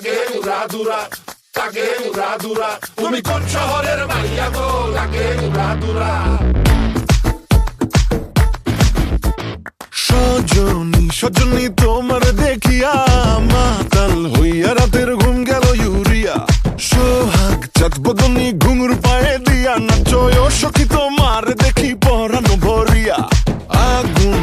লাগে উড়া দুরা? লাগে উড়া তুমি কোন শহরের মাইয়া গো? লাগে উড়া সজনী সজনী তোমার দেখিয়া মাতাল হইয়া রাতের ঘুম গেল ইউরিয়া। সোহাগ, চাঁদ ঘুঙুর পায়ে দিয়া নাচয় সখী তোমার দেখি পরানো ভরিয়া। আগুন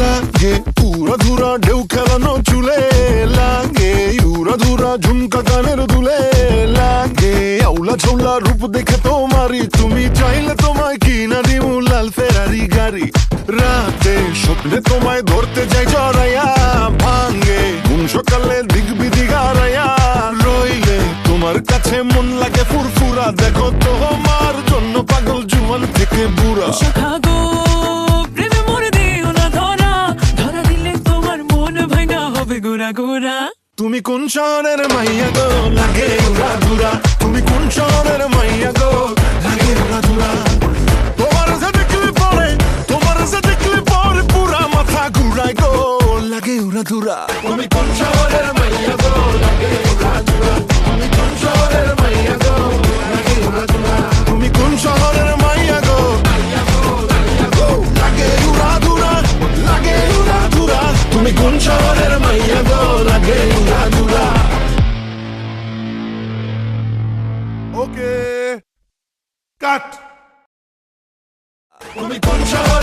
লাগে উড়া ধুরা ঢেউ খেলানো চুলে লাগে উড়া ধুরা ঝুমকা গানের দুলে লাগে। আউলা ঝৌলা রূপ দেখে তোমারি তুমি চাইলে তোমায় কিনা দিও লাল ফেরারি গাড়ি। রাতে স্বপ্নে তোমায় ধরতে যাই জড়াইয়া ভাঙ্গে ঘুম সকালে দিক বিদিক হারাইয়া রইলে। তোমার কাছে মন লাগে ফুরফুরা, দেখো তোমার জন্য পাগল জুয়ান থেকে বুড়া। গুড়া গুড়া তুমি কোন শহরের মাইয়া গো? লাগে ঘুরা ঘুরা তুমি কোন শহরের মাইয়া গো? লাগে ঘুরা ঘুরা তোমার দেখলে পরে, তোমার দেখলে পরে পুরা মাথা ঘুরায় গো। লাগে ঘুরা ঘুরা তুমি কোন শহরের মাইয়া গো? লাগে ঘুরা ঘুরা তুমি কোন ওকে কাট তুমি কোন শহরের